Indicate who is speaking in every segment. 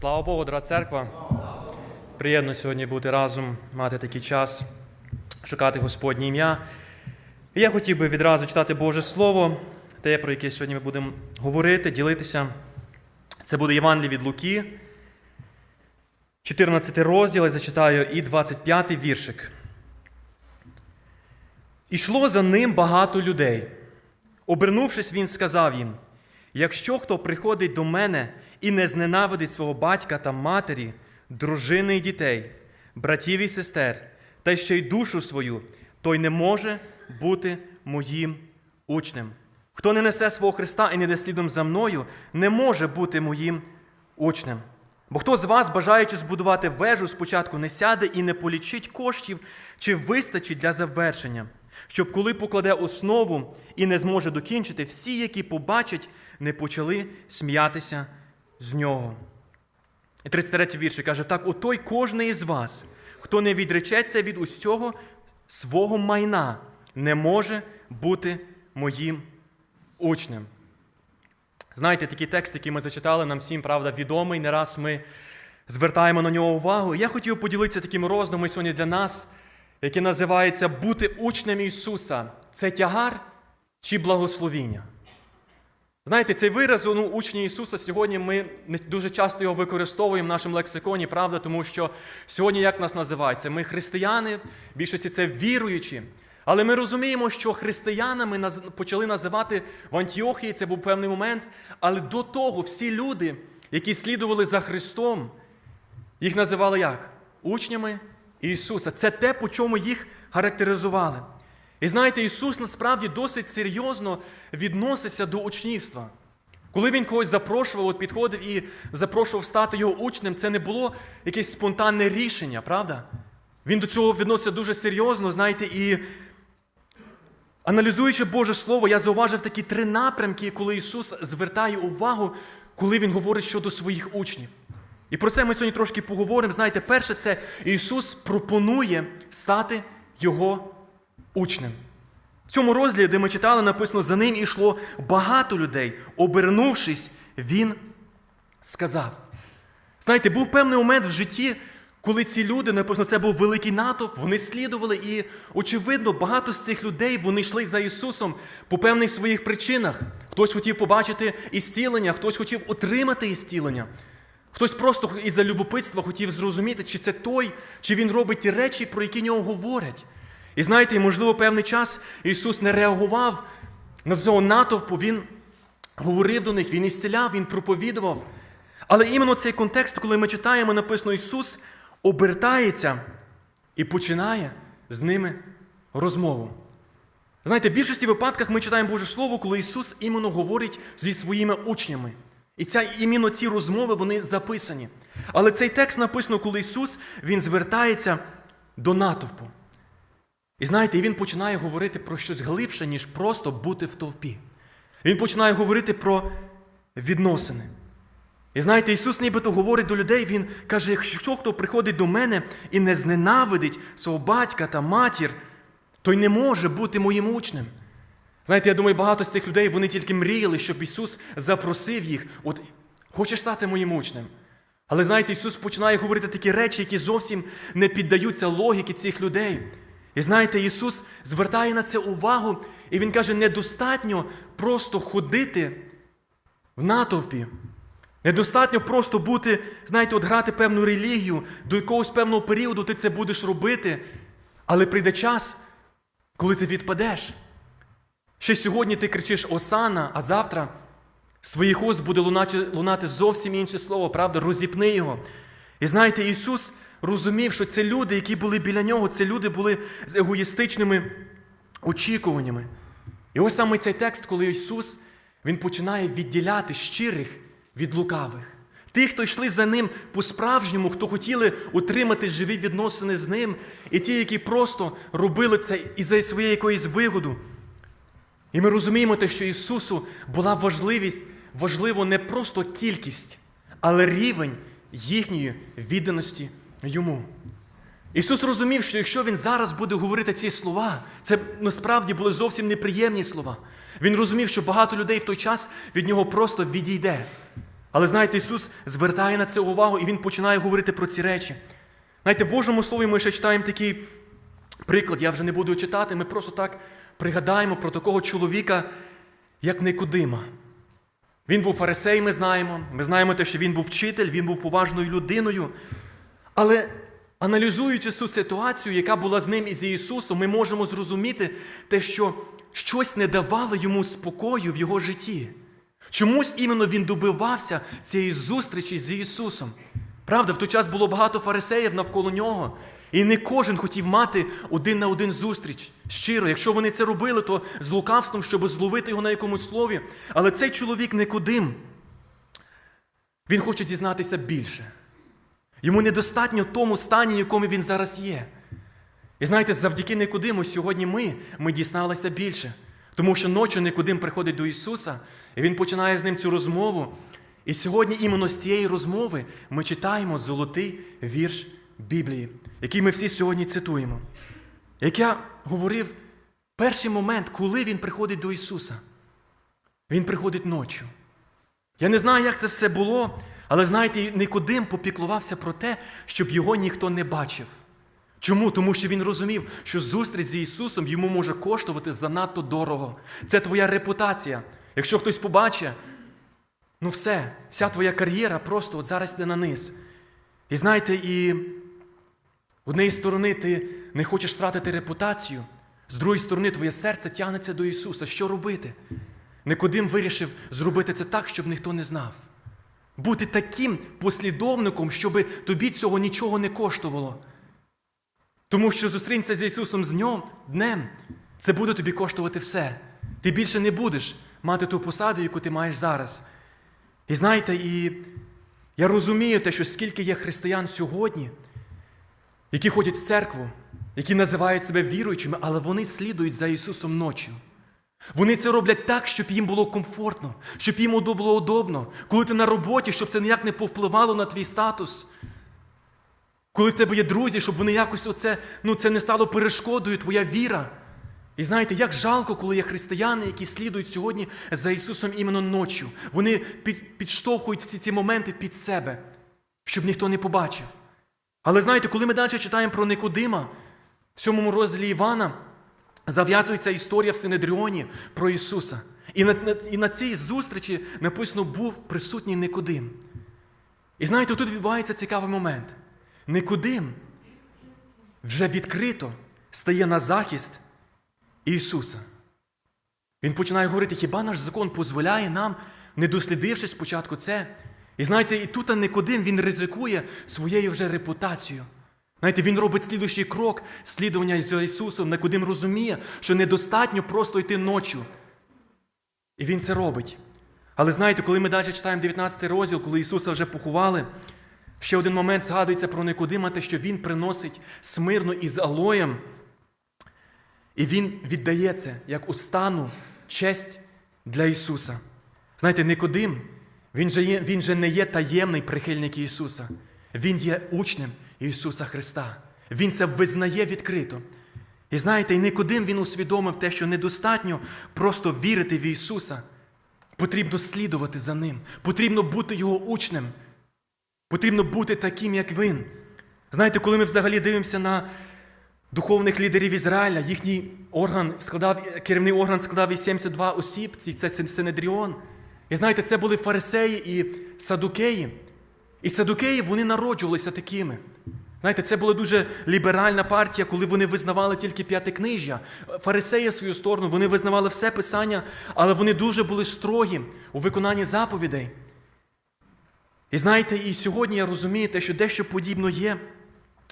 Speaker 1: Слава Богу, дорога церква. Приємно сьогодні бути разом, мати такий час, шукати Господнє ім'я. І я хотів би відразу читати Боже Слово, те, про яке сьогодні ми будемо говорити, ділитися. Це буде Євангеліє від Луки, 14 розділ, я зачитаю, і 25 віршик. Ішло за ним багато людей. Обернувшись, він сказав їм: якщо хто приходить до мене і не зненавидить свого батька та матері, дружини і дітей, братів і сестер, та ще й душу свою, той не може бути моїм учнем. Хто не несе свого Христа і не йде слідом за мною, не може бути моїм учнем. Бо хто з вас, бажаючи збудувати вежу, спочатку не сяде і не полічить коштів, чи вистачить для завершення, щоб коли покладе основу і не зможе докінчити, всі, які побачать, не почали сміятися з нього. І 33 вірші каже: так, отой кожний із вас, хто не відречеться від усього свого майна, не може бути моїм учнем. Знаєте, такий текст, який ми зачитали, нам всім, правда, відомий. Не раз ми звертаємо на нього увагу. Я хотів поділитися таким роздумом сьогодні для нас, який називається Бути учнем Ісуса це тягар чи благословіння. Знаєте, цей вираз ну, учні Ісуса сьогодні ми не дуже часто його використовуємо в нашому лексиконі, правда, тому що сьогодні як нас називається? Ми християни, в більшості це віруючі. Але ми розуміємо, що християнами почали називати в Антіохії, це був певний момент. Але до того всі люди, які слідували за Христом, їх називали як? Учнями Ісуса. Це те, по чому їх характеризували. І знаєте, Ісус насправді досить серйозно відносився до учнівства. Коли він когось запрошував, от підходив і запрошував стати його учнем, це не було якесь спонтанне рішення, правда? Він до цього відносився дуже серйозно, знаєте, і аналізуючи Боже Слово, я зауважив такі три напрямки, коли Ісус звертає увагу, коли Він говорить щодо своїх учнів. І про це ми сьогодні трошки поговоримо. Знаєте, перше, це Ісус пропонує стати Його учнем. В цьому розділі, де ми читали, написано, за ним ішло багато людей. Обернувшись, він сказав. Знаєте, був певний момент в житті, коли ці люди, написано, це був великий натовп, вони слідували, і, очевидно, багато з цих людей вони йшли за Ісусом по певних своїх причинах. Хтось хотів побачити ісцілення, хтось хотів отримати ісцілення. Хтось просто із-за любопитства хотів зрозуміти, чи це той, чи він робить ті речі, про які нього говорять. І знаєте, можливо, певний час Ісус не реагував на цього натовпу, Він говорив до них, Він ісціляв, Він проповідував. Але іменно цей контекст, коли ми читаємо, написано, Ісус обертається і починає з ними розмову. Знаєте, в більшості випадках ми читаємо Боже Слово, коли Ісус іменно говорить зі своїми учнями. І ця, іменно ці розмови вони записані. Але цей текст написано, коли Ісус Він звертається до натовпу. І знаєте, він починає говорити про щось глибше, ніж просто бути в товпі. Він починає говорити про відносини. І знаєте, Ісус нібито говорить до людей, Він каже, якщо хто приходить до мене і не зненавидить свого батька та матір, той не може бути моїм учнем. Знаєте, я думаю, багато з цих людей вони тільки мріяли, щоб Ісус запросив їх, от хочеш стати моїм учнем. Але знаєте, Ісус починає говорити такі речі, які зовсім не піддаються логіки цих людей. І знаєте, Ісус звертає на це увагу, і Він каже, недостатньо просто ходити в натовпі. Недостатньо просто бути, знаєте, от грати певну релігію, до якогось певного періоду ти це будеш робити, але прийде час, коли ти відпадеш. Ще сьогодні ти кричиш Осана, а завтра з твоїх уст буде лунати, зовсім інше слово, правда? Розіпни його. І знаєте, Ісус розумів, що це люди, які були біля нього, це люди були з егоїстичними очікуваннями. І ось саме цей текст, коли Ісус Він починає відділяти щирих від лукавих. Ті, хто йшли за ним по-справжньому, хто хотіли утримати живі відносини з ним, і ті, які просто робили це із-за своєї якоїсь вигоду. І ми розуміємо те, що Ісусу була важливість, важливо не просто кількість, але рівень їхньої відданості Йому. Ісус розумів, що якщо Він зараз буде говорити ці слова, це насправді були зовсім неприємні слова. Він розумів, що багато людей в той час від нього просто відійде. Але знаєте, Ісус звертає на це увагу і Він починає говорити про ці речі. Знаєте, в Божому Слові ми ще читаємо такий приклад, я вже не буду читати, ми просто так пригадаємо про такого чоловіка, як Никодима. Він був фарисей, ми знаємо. Ми знаємо те, що він був вчитель, він був поважною людиною. Але аналізуючи цю ситуацію, яка була з ним і з Ісусом, ми можемо зрозуміти те, що щось не давало йому спокою в його житті. Чомусь іменно він добивався цієї зустрічі з Ісусом. Правда, в той час було багато фарисеїв навколо нього, і не кожен хотів мати один на один зустріч. Щиро, якщо вони це робили, то з лукавством, щоб зловити його на якомусь слові. Але цей чоловік Никодим, він хоче дізнатися більше. Йому недостатньо тому стані, в якому він зараз є. І знаєте, завдяки Никодиму сьогодні ми, ми дізналися більше. Тому що ночі Никодим приходить до Ісуса, і Він починає з ним цю розмову. І сьогодні іменно з цієї розмови ми читаємо золотий вірш Біблії, який ми всі сьогодні цитуємо. Як я говорив, перший момент, коли він приходить до Ісуса, Він приходить ночі. Я не знаю, як це все було, але знаєте, Никодим попіклувався про те, щоб його ніхто не бачив. Чому? Тому що він розумів, що зустріч з Ісусом йому може коштувати занадто дорого. Це твоя репутація. Якщо хтось побачить, ну все, вся твоя кар'єра просто от зараз йде на низ. І знаєте, і однієї сторони ти не хочеш втратити репутацію, з другої сторони, твоє серце тягнеться до Ісуса. Що робити? Никодим вирішив зробити це так, щоб ніхто не знав. Бути таким послідовником, щоб тобі цього нічого не коштувало. Тому що зустрінься з Ісусом з днем, днем, це буде тобі коштувати все. Ти більше не будеш мати ту посаду, яку ти маєш зараз. І знаєте, і я розумію те, що скільки є християн сьогодні, які ходять в церкву, які називають себе віруючими, але вони слідують за Ісусом ночі. Вони це роблять так, щоб їм було комфортно, щоб їм було удобно. Коли ти на роботі, щоб це ніяк не повпливало на твій статус. Коли в тебе є друзі, щоб вони якось оце, ну, це не стало перешкодою, твоя віра. І знаєте, як жалко, коли є християни, які слідують сьогодні за Ісусом іменно ночі. Вони під, підштовхують всі ці моменти під себе, щоб ніхто не побачив. Але знаєте, коли ми далі читаємо про Никодима, в сьомому розділі Івана зав'язується історія в Синедріоні про Ісуса. І на, і на цій зустрічі написано був присутній Никодим. І знаєте, тут відбувається цікавий момент. Никодим вже відкрито стає на захист Ісуса. Він починає говорити, хіба наш закон дозволяє нам, не дослідивши спочатку це. І знаєте, і тут Никодим він ризикує своєю вже репутацією. Знаєте, він робить слідуючий крок слідування за Ісусом. Никодим розуміє, що недостатньо просто йти ночі. І він це робить. Але знаєте, коли ми далі читаємо 19 розділ, коли Ісуса вже поховали, ще один момент згадується про Никодима, те, що Він приносить смирно із алоєм. І Він віддає це як устану честь для Ісуса. Знаєте, Никодим, він же, є, він же не є таємний прихильник Ісуса. Він є учнем Ісуса Христа. Він це визнає відкрито. І знаєте, і Никодим він усвідомив те, що недостатньо просто вірити в Ісуса. Потрібно слідувати за Ним. Потрібно бути Його учнем. Потрібно бути таким, як Він. Знаєте, коли ми взагалі дивимося на духовних лідерів Ізраїля, їхній орган складав, керівний орган складав із 72 осіб, це Синедріон. І знаєте, це були фарисеї і садукеї. І садукеї вони народжувалися такими. Знаєте, це була дуже ліберальна партія, коли вони визнавали тільки п'ятикнижжя. Фарисеї свою сторону, вони визнавали все писання, але вони дуже були строгі у виконанні заповідей. І знаєте, і сьогодні я розумію те, що дещо подібно є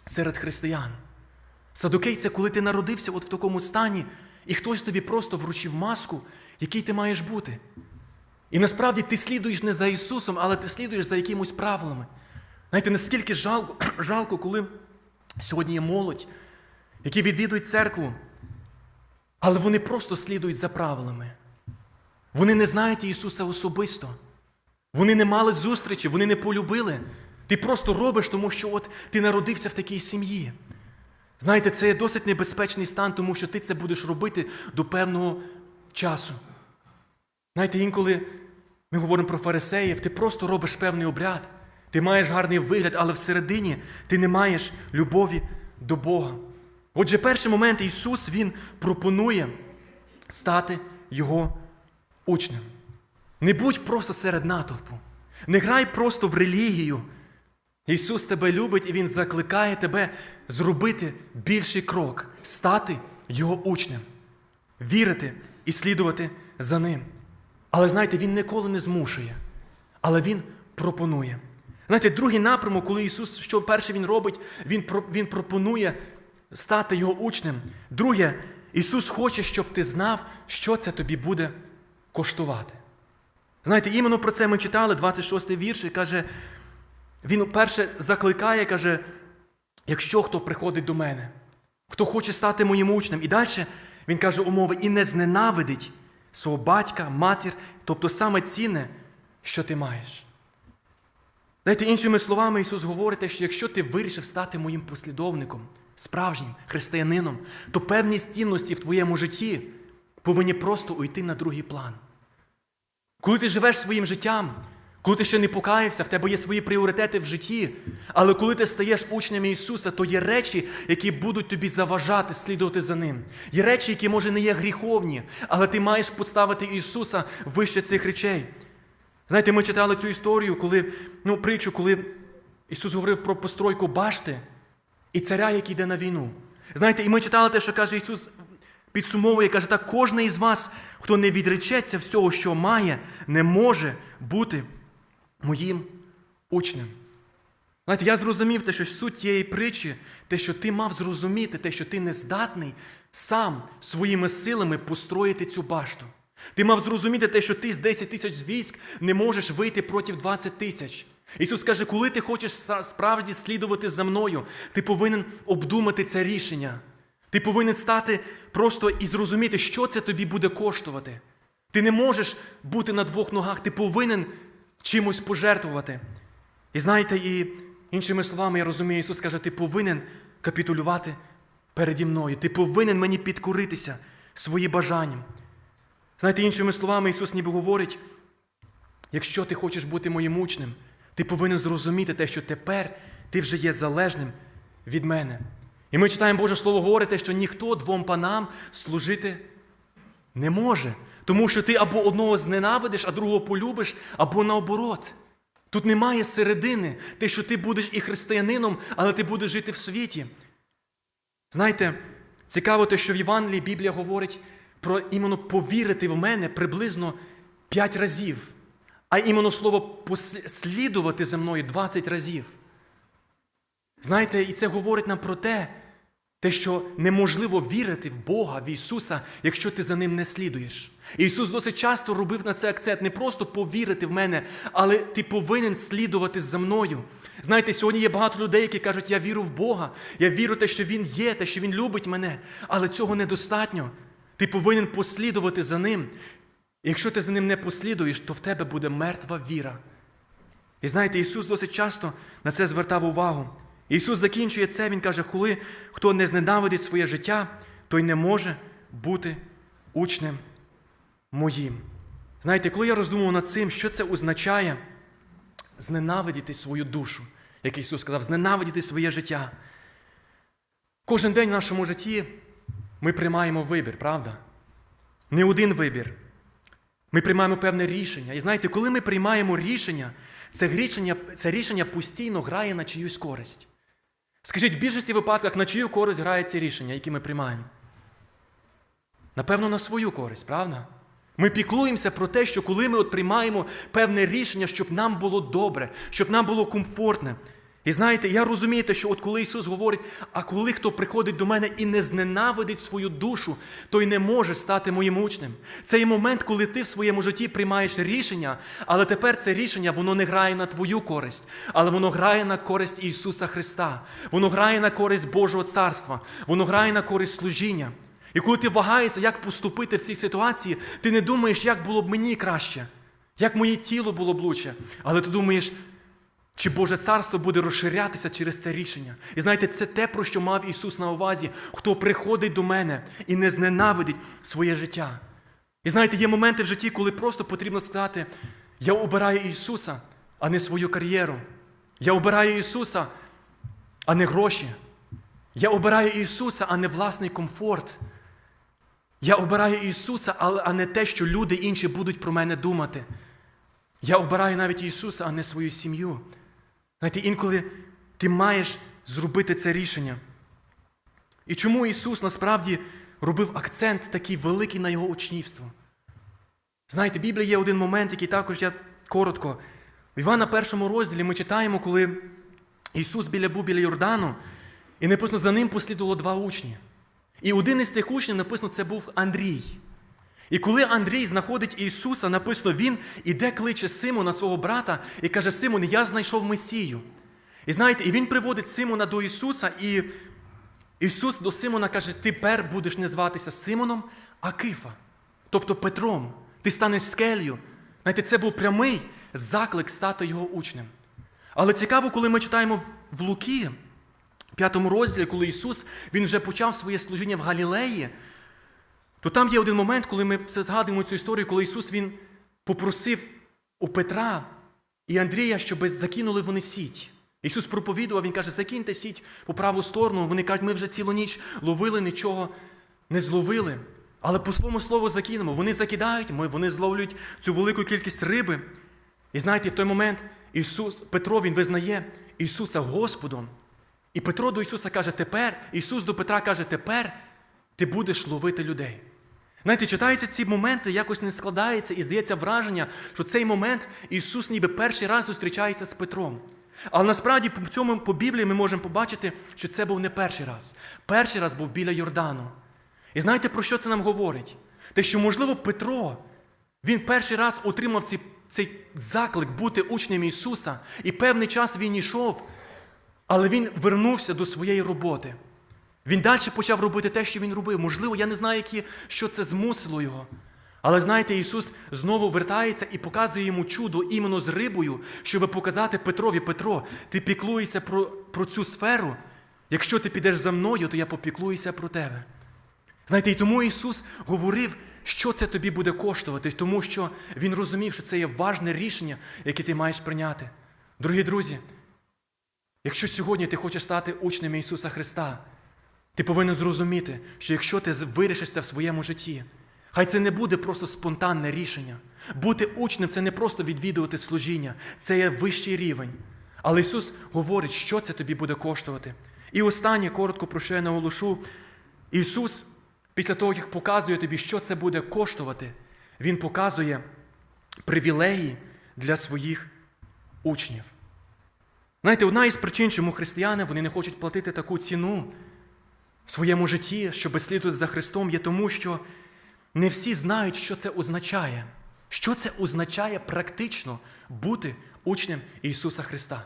Speaker 1: серед християн. Садокей це коли ти народився от в такому стані, і хтось тобі просто вручив маску, який ти маєш бути. І насправді ти слідуєш не за Ісусом, але ти слідуєш за якимось правилами. Знаєте, наскільки жалко, жалко, коли сьогодні є молодь, які відвідують церкву, але вони просто слідують за правилами. Вони не знають Ісуса особисто. Вони не мали зустрічі, вони не полюбили. Ти просто робиш, тому що от ти народився в такій сім'ї. Знаєте, це є досить небезпечний стан, тому що ти це будеш робити до певного часу. Знаєте, інколи Ми говоримо про фарисеїв, ти просто робиш певний обряд. Ти маєш гарний вигляд, але всередині ти не маєш любові до Бога. Отже, перший момент Ісус Він пропонує стати Його учнем. Не будь просто серед натовпу. Не грай просто в релігію. Ісус тебе любить і Він закликає тебе зробити більший крок, стати Його учнем, вірити і слідувати за Ним. Але знаєте, Він ніколи не змушує, але Він пропонує. Знаєте, другий напрямок, коли Ісус, що вперше Він робить, Він, він пропонує стати Його учнем. Друге, Ісус хоче, щоб ти знав, що це тобі буде коштувати. Знаєте, іменно про це ми читали, 26 й вірш, і каже, він перше закликає, каже, якщо хто приходить до мене, хто хоче стати моїм учнем. І далі він каже умови, і не зненавидить свого батька, матір, тобто саме цінне, що ти маєш. Дайте іншими словами, Ісус говорить, що якщо ти вирішив стати моїм послідовником, справжнім християнином, то певні цінності в твоєму житті повинні просто уйти на другий план. Коли ти живеш своїм життям, коли ти ще не покаявся, в тебе є свої пріоритети в житті, але коли ти стаєш учнем Ісуса, то є речі, які будуть тобі заважати слідувати за Ним. Є речі, які, може, не є гріховні, але ти маєш поставити Ісуса вище цих речей. Знаєте, ми читали цю історію, коли, ну, притчу, коли Ісус говорив про постройку башти і царя, який йде на війну. Знаєте, і ми читали те, що каже Ісус, підсумовує, каже, так кожен із вас, хто не відречеться всього, що має, не може бути моїм учнем. Знаєте, я зрозумів те, що суть тієї притчі, те, що ти мав зрозуміти, те, що ти не здатний сам своїми силами построїти цю башту. Ти мав зрозуміти те, що ти з 10 тисяч військ не можеш вийти проти 20 тисяч. Ісус каже, коли ти хочеш справді слідувати за мною, ти повинен обдумати це рішення. Ти повинен стати просто і зрозуміти, що це тобі буде коштувати. Ти не можеш бути на двох ногах, ти повинен чимось пожертвувати. І знаєте, і іншими словами, я розумію, Ісус каже, ти повинен капітулювати переді мною, ти повинен мені підкоритися свої бажанням. Знаєте, іншими словами, Ісус ніби говорить, якщо ти хочеш бути моїм учнем, ти повинен зрозуміти те, що тепер ти вже є залежним від мене. І ми читаємо Боже Слово говорить, що ніхто двом панам служити не може. Тому що ти або одного зненавидиш, а другого полюбиш, або наоборот. Тут немає середини, те, що ти будеш і християнином, але ти будеш жити в світі. Знаєте, цікаво те, що в Євангелії Біблія говорить про іменно повірити в мене приблизно 5 разів, а іменно слово «послі- слідувати за мною 20 разів. Знаєте, і це говорить нам про те, те, що неможливо вірити в Бога, в Ісуса, якщо ти за ним не слідуєш. Ісус досить часто робив на це акцент не просто повірити в мене, але ти повинен слідувати за мною. Знаєте, сьогодні є багато людей, які кажуть, я вірю в Бога, я вірю в те, що Він є, те, що Він любить мене, але цього недостатньо. Ти повинен послідувати за ним. Якщо ти за ним не послідуєш, то в тебе буде мертва віра. І знаєте, Ісус досить часто на це звертав увагу. Ісус закінчує це, Він каже, коли хто не зненавидить своє життя, той не може бути учнем моїм. Знаєте, коли я роздумував над цим, що це означає зненавидіти свою душу, як Ісус сказав, зненавидіти своє життя. Кожен день в нашому житті ми приймаємо вибір, правда? Не один вибір. Ми приймаємо певне рішення. І знаєте, коли ми приймаємо рішення, це рішення, це рішення постійно грає на чиюсь користь. Скажіть, в більшості випадках на чию користь грає ці рішення, які ми приймаємо? Напевно, на свою користь, правда? Ми піклуємося про те, що коли ми от приймаємо певне рішення, щоб нам було добре, щоб нам було комфортне. І знаєте, я розумію, те, що от коли Ісус говорить, а коли хто приходить до мене і не зненавидить свою душу, той не може стати моїм учнем. Це є момент, коли ти в своєму житті приймаєш рішення, але тепер це рішення воно не грає на твою користь, але воно грає на користь Ісуса Христа. Воно грає на користь Божого Царства, воно грає на користь служіння. І коли ти вагаєшся, як поступити в цій ситуації, ти не думаєш, як було б мені краще, як моє тіло було б лучше, але ти думаєш, чи Боже царство буде розширятися через це рішення? І знаєте, це те, про що мав Ісус на увазі, хто приходить до мене і не зненавидить своє життя. І знаєте, є моменти в житті, коли просто потрібно сказати: Я обираю Ісуса, а не свою кар'єру. Я обираю Ісуса, а не гроші. Я обираю Ісуса, а не власний комфорт. Я обираю Ісуса, а не те, що люди інші будуть про мене думати. Я обираю навіть Ісуса, а не свою сім'ю. Знаєте, інколи ти маєш зробити це рішення. І чому Ісус насправді робив акцент такий великий на Його учнівство? Знаєте, в Біблії є один момент, який також я коротко. В Івана першому розділі ми читаємо, коли Ісус біля був біля Йордану, і написано, за ним послідувало два учні. І один із цих учнів написано, це був Андрій. І коли Андрій знаходить Ісуса, написано, він іде кличе Симона, свого брата, і каже: Симон, я знайшов Месію. І знаєте, і він приводить Симона до Ісуса, і Ісус до Симона каже: тепер будеш не зватися Симоном, а Кифа, тобто Петром. Ти станеш скелью. Знаєте, це був прямий заклик стати його учнем. Але цікаво, коли ми читаємо в- в п'ятому розділі, коли Ісус він вже почав своє служіння в Галілеї, то там є один момент, коли ми згадуємо цю історію, коли Ісус Він попросив у Петра і Андрія, щоб закинули вони сіть. Ісус проповідував, Він каже, закиньте сіть по праву сторону. Вони кажуть, ми вже цілу ніч ловили, нічого не зловили. Але по своєму слову закинемо. Вони закидають, ми, вони зловлюють цю велику кількість риби. І знаєте, в той момент Ісус, Петро Він визнає Ісуса Господом. І Петро до Ісуса каже, тепер, Ісус до Петра каже, тепер ти будеш ловити людей. Знаєте, читаються ці моменти, якось не складається, і здається враження, що цей момент Ісус ніби перший раз зустрічається з Петром. Але насправді по цьому по Біблії ми можемо побачити, що це був не перший раз. Перший раз був біля Йордану. І знаєте, про що це нам говорить? Те, що, можливо, Петро, він перший раз отримав цей, цей заклик бути учнем Ісуса, і певний час він йшов, але він вернувся до своєї роботи. Він далі почав робити те, що він робив. Можливо, я не знаю, які, що це змусило його. Але знаєте, Ісус знову вертається і показує йому чудо іменно з рибою, щоб показати Петрові, Петро, ти піклуєшся про, про цю сферу. Якщо ти підеш за мною, то я попіклуюся про тебе. Знаєте, і тому Ісус говорив, що це тобі буде коштувати, тому що Він розумів, що це є важне рішення, яке ти маєш прийняти. Дорогі друзі, якщо сьогодні ти хочеш стати учнем Ісуса Христа, ти повинен зрозуміти, що якщо ти вирішишся в своєму житті, хай це не буде просто спонтанне рішення. Бути учнем це не просто відвідувати служіння, це є вищий рівень. Але Ісус говорить, що це тобі буде коштувати. І останнє, коротко про що я наголошу, Ісус, після того, як показує тобі, що це буде коштувати, Він показує привілеї для своїх учнів. Знаєте, одна із причин, чому християни вони не хочуть платити таку ціну в своєму житті, щоб слідувати за Христом, є тому, що не всі знають, що це означає. Що це означає практично бути учнем Ісуса Христа.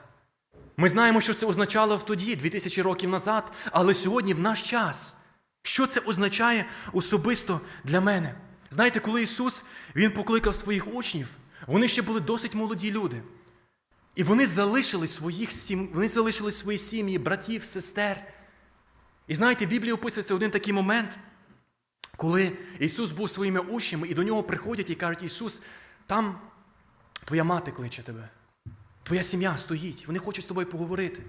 Speaker 1: Ми знаємо, що це означало в тоді, 2000 років назад, але сьогодні, в наш час, що це означає особисто для мене? Знаєте, коли Ісус Він покликав своїх учнів, вони ще були досить молоді люди. І вони залишили своїх сім... вони залишили свої сім'ї, братів, сестер. І знаєте, в Біблії описується один такий момент, коли Ісус був своїми учнями, і до нього приходять і кажуть, Ісус, там твоя мати кличе тебе, твоя сім'я стоїть, вони хочуть з тобою поговорити.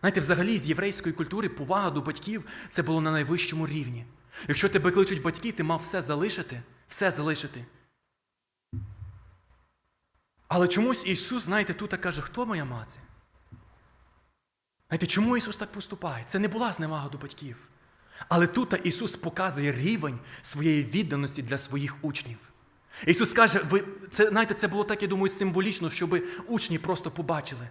Speaker 1: Знаєте, взагалі з єврейської культури повага до батьків це було на найвищому рівні. Якщо тебе кличуть батьки, ти мав все залишити, все залишити. Але чомусь Ісус, знаєте, тут каже, хто моя мати? Знаєте, чому Ісус так поступає? Це не була зневага до батьків. Але тут Ісус показує рівень своєї відданості для своїх учнів. Ісус каже, ви, це, знаєте, це було так, я думаю, символічно, щоб учні просто побачили.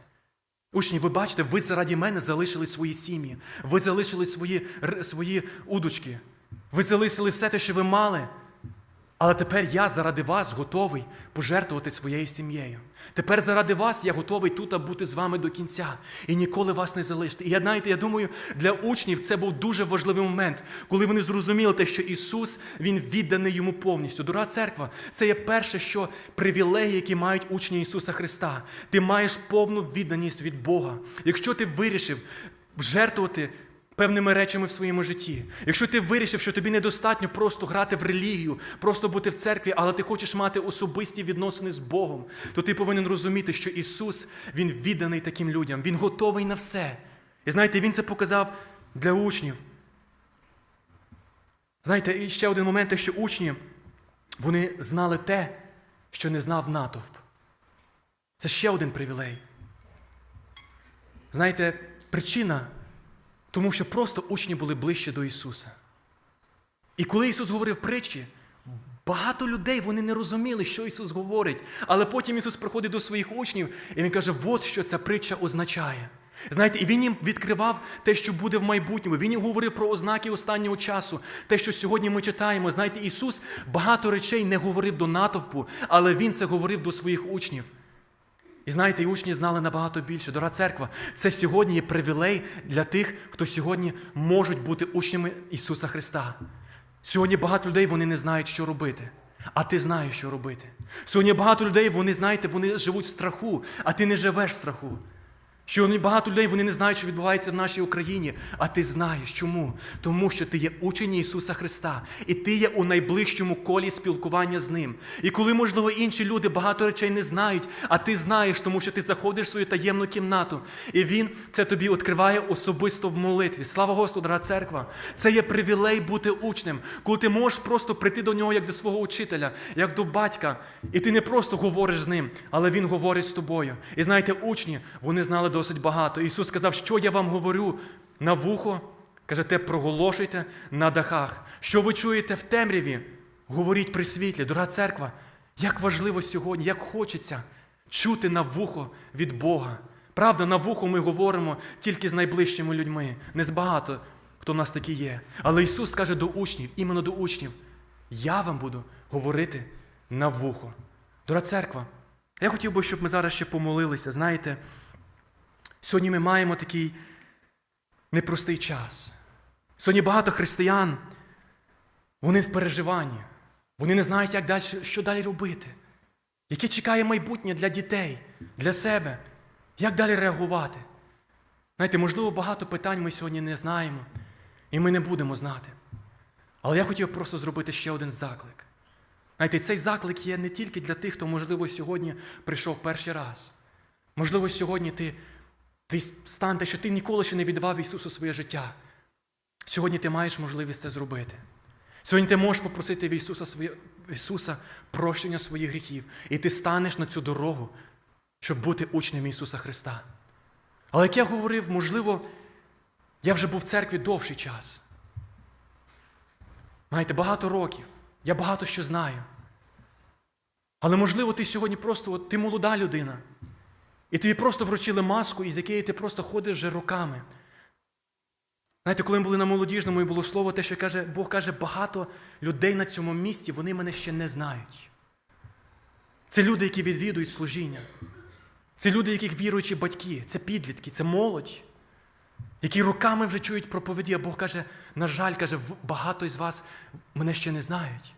Speaker 1: Учні, ви бачите, ви заради мене залишили свої сім'ї, ви залишили свої, свої удочки, ви залишили все те, що ви мали. Але тепер я заради вас готовий пожертвувати своєю сім'єю. Тепер заради вас я готовий тут бути з вами до кінця і ніколи вас не залишити. І я знаєте, я думаю, для учнів це був дуже важливий момент, коли вони зрозуміли те, що Ісус Він відданий йому повністю. Дорога церква, це є перше, що привілеї, які мають учні Ісуса Христа. Ти маєш повну відданість від Бога. Якщо ти вирішив жертвувати певними речами в своєму житті. Якщо ти вирішив, що тобі недостатньо просто грати в релігію, просто бути в церкві, але ти хочеш мати особисті відносини з Богом, то ти повинен розуміти, що Ісус Він відданий таким людям, Він готовий на все. І знаєте, Він це показав для учнів. Знаєте, і ще один момент, те, що учні вони знали те, що не знав натовп. Це ще один привілей. Знаєте, причина, тому що просто учні були ближче до Ісуса. І коли Ісус говорив притчі, багато людей вони не розуміли, що Ісус говорить. Але потім Ісус приходить до своїх учнів і Він каже, от що ця притча означає. Знаєте, і він їм відкривав те, що буде в майбутньому. Він їм говорив про ознаки останнього часу, те, що сьогодні ми читаємо. Знаєте, Ісус багато речей не говорив до натовпу, але Він це говорив до своїх учнів. І знаєте, і учні знали набагато більше. Дора церква, це сьогодні є привілей для тих, хто сьогодні можуть бути учнями Ісуса Христа. Сьогодні багато людей вони не знають, що робити. А ти знаєш, що робити. Сьогодні багато людей, вони знаєте, вони живуть в страху, а ти не живеш в страху. Сьогодні багато людей вони не знають, що відбувається в нашій Україні, а ти знаєш чому? Тому що ти є учень Ісуса Христа, і ти є у найближчому колі спілкування з Ним. І коли, можливо, інші люди багато речей не знають, а ти знаєш, тому що ти заходиш в свою таємну кімнату, і Він це тобі відкриває особисто в молитві. Слава Господу, дорога церква! Це є привілей бути учнем, коли ти можеш просто прийти до нього як до свого учителя, як до батька, і ти не просто говориш з ним, але він говорить з тобою. І знаєте, учні вони знали досить багато. Ісус сказав, що я вам говорю на вухо. Каже, те проголошуйте на дахах. Що ви чуєте в темряві? Говоріть при світлі, дорога церква. Як важливо сьогодні, як хочеться чути на вухо від Бога. Правда, на вухо ми говоримо тільки з найближчими людьми, не з багато, хто в нас такі є. Але Ісус каже до учнів, іменно до учнів, я вам буду говорити на вухо. Дорога церква, я хотів би, щоб ми зараз ще помолилися. Знаєте, сьогодні ми маємо такий непростий час. Сьогодні багато християн, вони в переживанні. Вони не знають, як далі, що далі робити. Яке чекає майбутнє для дітей, для себе, як далі реагувати. Знаєте, можливо, багато питань ми сьогодні не знаємо, і ми не будемо знати. Але я хотів просто зробити ще один заклик. Знаєте, цей заклик є не тільки для тих, хто, можливо, сьогодні прийшов перший раз. Можливо, сьогодні ти, твій стан, те, що ти ніколи ще не віддавав Ісусу своє життя. Сьогодні ти маєш можливість це зробити. Сьогодні ти можеш попросити в Ісуса, своє, Ісуса прощення своїх гріхів, і ти станеш на цю дорогу, щоб бути учнем Ісуса Христа. Але як я говорив, можливо, я вже був в церкві довший час. Маєте багато років, я багато що знаю. Але можливо, ти сьогодні просто от, ти молода людина, і тобі просто вручили маску, із якої ти просто ходиш вже роками. Знаєте, коли ми були на молодіжному і було слово, те, що каже, Бог каже, багато людей на цьому місці, вони мене ще не знають. Це люди, які відвідують служіння. Це люди, яких віруючі батьки, це підлітки, це молодь, які роками вже чують проповіді, а Бог каже, на жаль, каже, багато із вас мене ще не знають.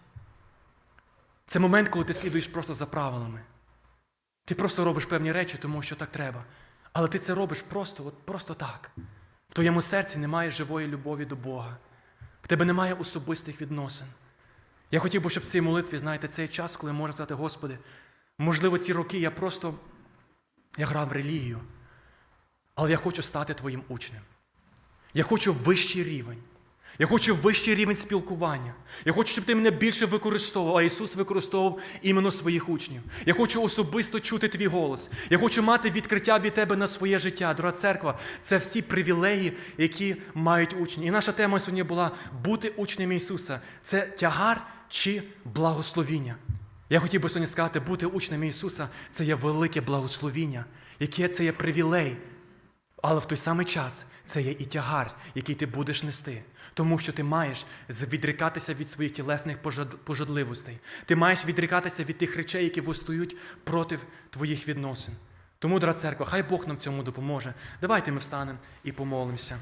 Speaker 1: Це момент, коли ти слідуєш просто за правилами. Ти просто робиш певні речі, тому що так треба. Але ти це робиш просто, от, просто так. В твоєму серці немає живої любові до Бога. В тебе немає особистих відносин. Я хотів би, щоб в цій молитві, знаєте, цей час, коли можна сказати, Господи, можливо, ці роки я просто я грав в релігію, але я хочу стати Твоїм учнем. Я хочу вищий рівень. Я хочу вищий рівень спілкування. Я хочу, щоб ти мене більше використовував, а Ісус використовував іменно своїх учнів. Я хочу особисто чути твій голос. Я хочу мати відкриття від тебе на своє життя. Дорога церква, це всі привілеї, які мають учні. І наша тема сьогодні була бути учнем Ісуса. Це тягар чи благословіння. Я хотів би сьогодні сказати, бути учнем Ісуса це є велике благословіння, яке це є привілей. Але в той самий час це є і тягар, який ти будеш нести, тому що ти маєш відрікатися від своїх тілесних пожадливостей. Ти маєш відрікатися від тих речей, які вистають проти твоїх відносин. Тому, дра церква, хай Бог нам в цьому допоможе. Давайте ми встанемо і помолимося.